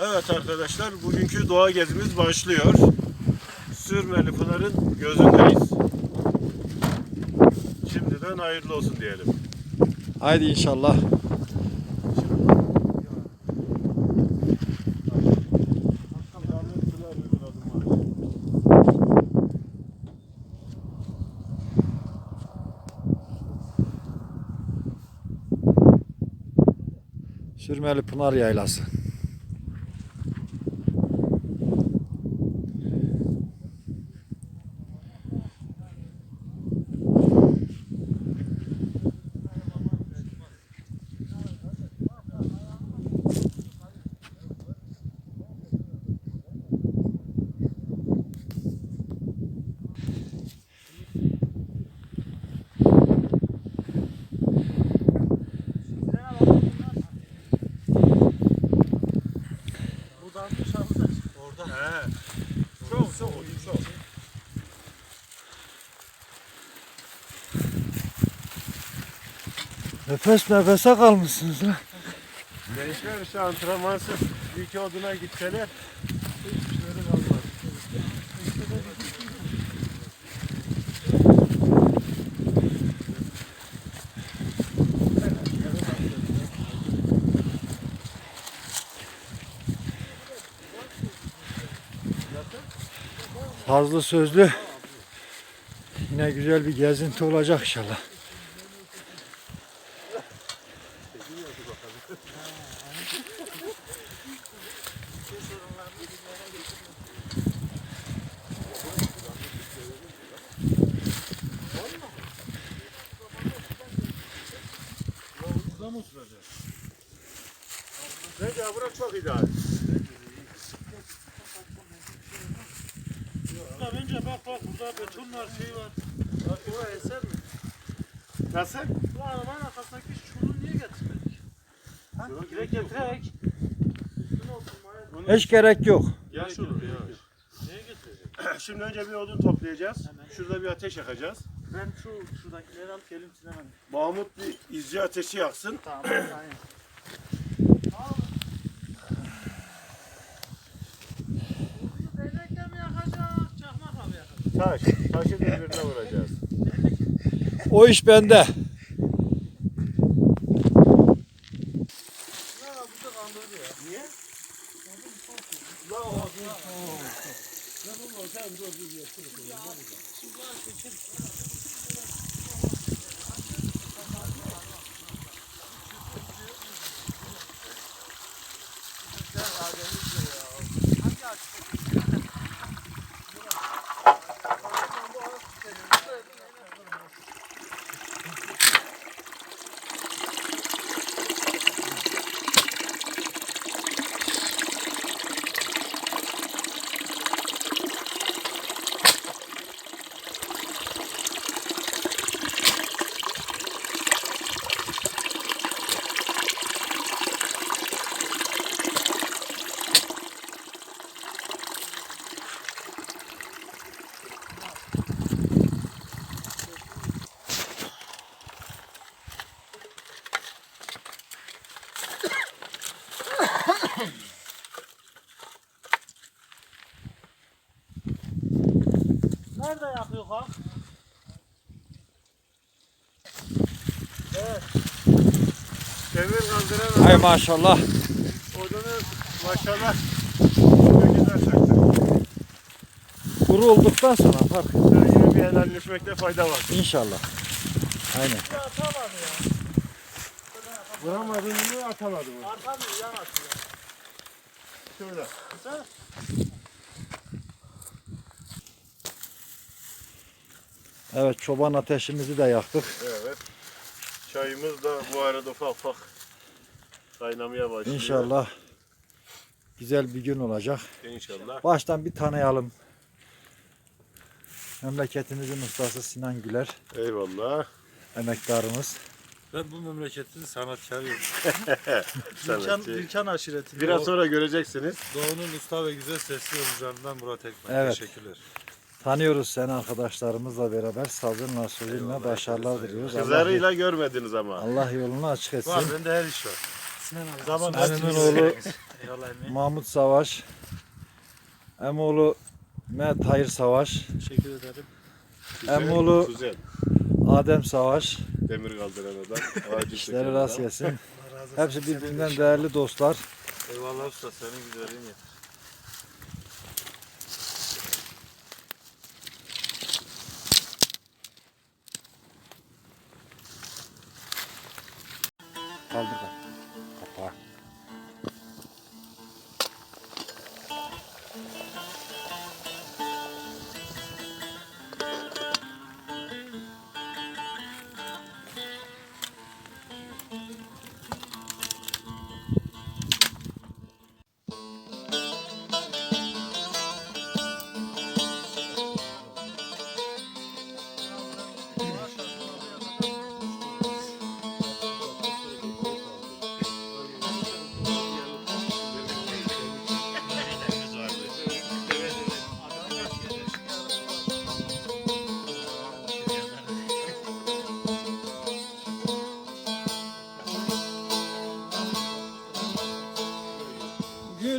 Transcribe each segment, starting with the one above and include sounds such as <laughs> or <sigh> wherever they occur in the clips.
Evet arkadaşlar bugünkü doğa gezimiz başlıyor. Sürmeli Pınar'ın gözündeyiz. Şimdiden hayırlı olsun diyelim. Haydi inşallah. Sürmeli Pınar Yaylası. He. Çok çok çok. Nefes nefese kalmışsınız lan. Gençler işte antrenmansız iki oduna gitseler hiçbir şeyleri kalmaz. Fazla sözlü. Yine güzel bir gezinti olacak inşallah. Ya bence bak bak burada beton var şey var. Bak bu eser mi? Nasıl? Bu arabanın arkasındaki şunu niye getirmedik? Ha? Yok, Direkt oturmaya Hiç gerek yok. Yaş olur ya. neye getirecek? Şimdi önce bir odun toplayacağız. Hemen. Şurada bir ateş yakacağız. Ben şu şuradakileri alıp geleyim size hemen. Mahmut bir izci ateşi yaksın. Tamam <clears throat> aynen. Taş. Taşı birbirine vuracağız. O iş bende. Nerede yakıyor ha? Demir kaldıran Hay maşallah. odunu maşallah çok güzel taktı. Kuru olduktan sonra fark Yine bir helalleşmekte fayda var. İnşallah. Aynen. Atamadı ya. Vuramadın mı atamadın mı? Arkamıyor yan atıyor. Şöyle. Evet çoban ateşimizi de yaktık. Evet. Çayımız da bu arada ufak ufak kaynamaya başlıyor. İnşallah güzel bir gün olacak. İnşallah. Baştan bir tanıyalım. Memleketimizin ustası Sinan Güler, Eyvallah. emektarımız. Ben bu memleketin sanatkarıyım. Gülkan, <laughs> Sanatçı. Aşireti. Biraz sonra göreceksiniz. Doğu'nun usta ve güzel sesli oyuncularından Murat Ekmen. Evet. Teşekkürler. Tanıyoruz seni arkadaşlarımızla beraber sazınla sözünle başarılar diliyoruz. Allah, Kızlarıyla görmediniz ama. Allah yolunu açık etsin. Var bende her iş var. Zaman Emin'in oğlu Mahmut Savaş. Emoğlu Mehmet Hayır Savaş. Teşekkür ederim. Emoğlu Güzel. Adem Savaş. Demir kaldıran adam. İşleri rast gelsin. Hepsi birbirinden değerli dostlar. Eyvallah usta senin güzelliğin ya.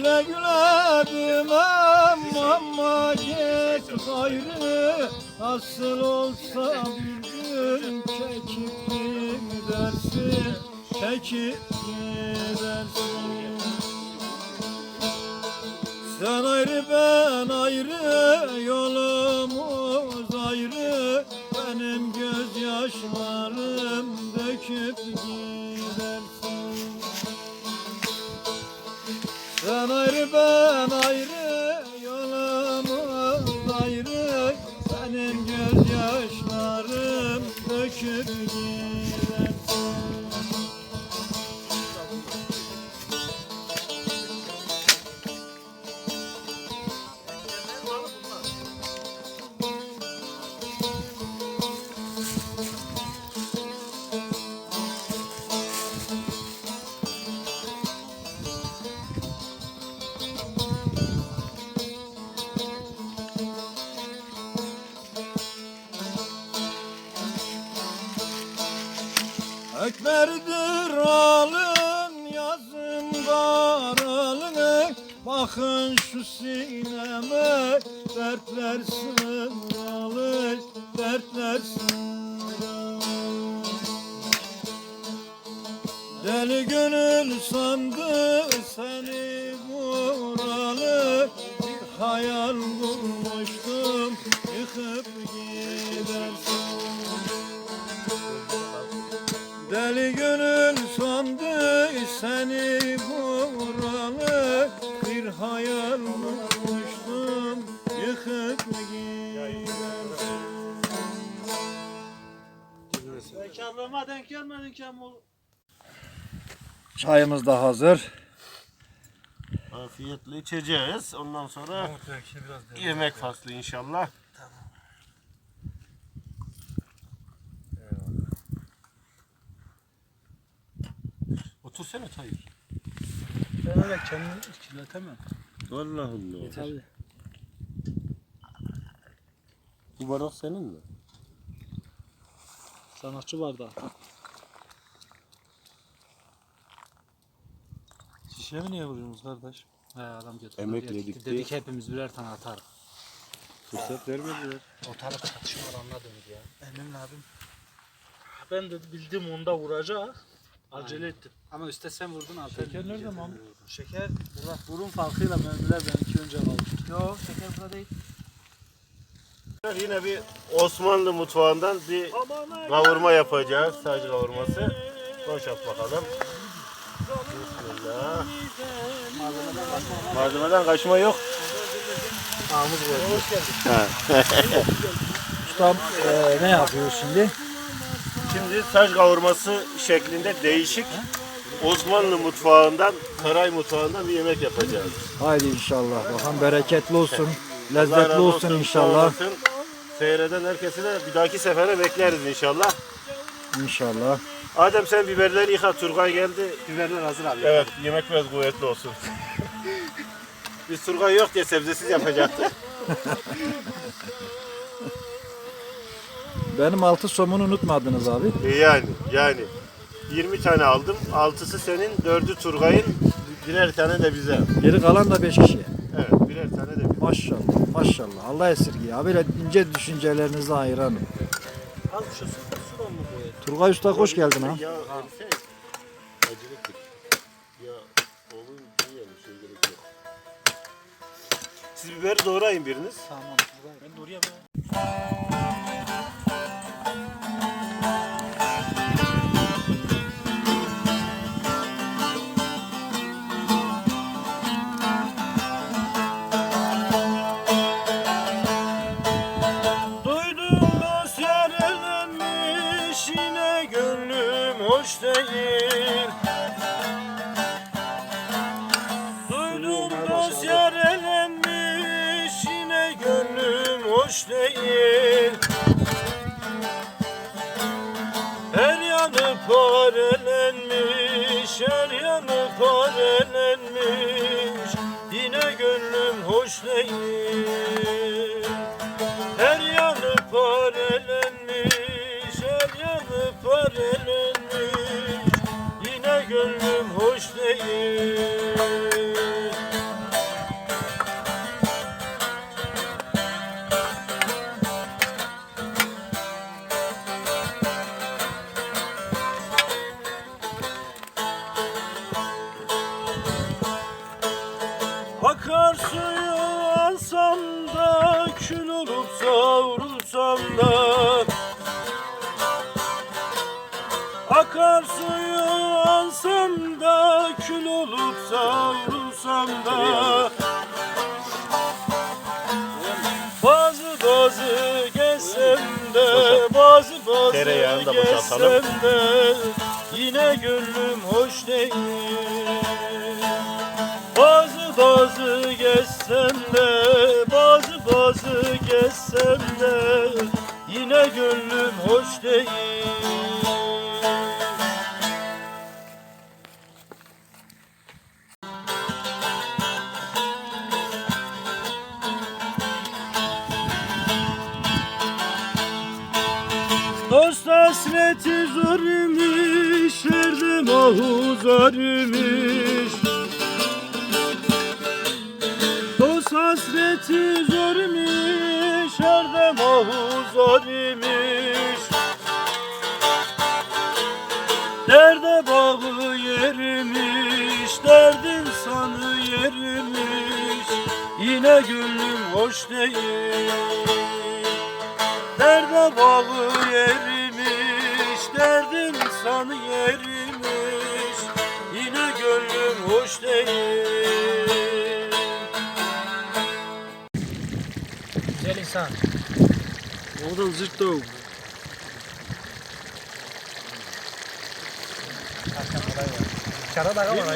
Güle güle demem ama git gayrı. Nasıl olsa bir gün çekip gidersin Çekip gidersin. Sen ayrı ben ayrı yolumuz ayrı. Benim gözyaşlarım Ekberdir alın yazın karalını Bakın şu sineme dertler sığralı Dertler sığralı Deli gönül sandı seni vuralı. Bir hayal kurmuştum yıkıp gidersin Deli gönül sandı seni vuralı Bir hayal kurmuştum yıkıp gidersin Bekarlığıma denk gelmedin ki ama Çayımız da hazır. Afiyetle içeceğiz. Ondan sonra yemek faslı inşallah. Öyle kendimi kirletemem. Allah Allah. Tabii. Bu bardak senin mi? Sanatçı var da. Şişemi niye vuruyorsunuz kardeş? He adam götürdü. Emekle Dedik, dedik hepimiz birer tane atar. Fırsat vermediler. O tarafta tartışma var anladım ya. Emin abim. Ben de bildim onda vuracak. Acele ettim. Ama üstte sen vurdun altı. Şeker nerede Mahmut? Şeker burada. Burun farkıyla mermiler benimki önce kaldı. Yok şeker burada değil. Yine bir Osmanlı mutfağından bir kavurma yapacağız. Saç kavurması. Boşalt bakalım. Bismillah. Malzemeden kaçma yok. Ustam eee, ne yapıyor şimdi? Şimdi saç kavurması şeklinde değişik Osmanlı mutfağından, saray mutfağından bir yemek yapacağız. Haydi inşallah. Bakalım bereketli olsun. Allah Lezzetli razı olsun sağ inşallah. olasın. Seyreden herkese de bir dahaki sefere bekleriz inşallah. İnşallah. Adem sen biberleri yıka. Turgay geldi. Biberler hazır abi. Evet yemek biraz kuvvetli olsun. Biz Turgay yok diye sebzesiz yapacaktık. <laughs> Benim altı somunu unutmadınız abi. E yani yani. 20 tane aldım. 6'sı senin, 4'ü Turgay'ın, birer tane de bize. Geri kalan da 5 kişiye. Evet, birer tane de bize. Maşallah maşallah. Allah esirgiye. Ha böyle ince düşüncelerinize hayranım. Az şu su, sudan mı boyayın? Turgay Usta hoş geldin ha. Ya oğlum şey gerek yok. Siz biberi doğrayın biriniz. Tamam. Ben de hoş değil. Her yanı parelenmiş, her yanı parelenmiş Yine gönlüm hoş değil kül olup savrulsam da Akarsuyu alsam da kül olup savrulsam da Bazı bazı gezsem de bazı bazı gezsem de Yine gönlüm hoş değil. Bazı bazı gezsem de de yine gönlüm hoş değil. Dost hasreti zor imiş, erdem ahu zor imiş. Dost hasreti zor imiş, erdem ahu zor imiş. Derde bağı yerimiş, derdin sanı yerimiş. Yine gönlüm hoş değil. Derde bağı yerimiş, derdin sanı yerimiş. Yine gönlüm hoş değil. İnsan. Oradan zırt tavuk. Kara da var.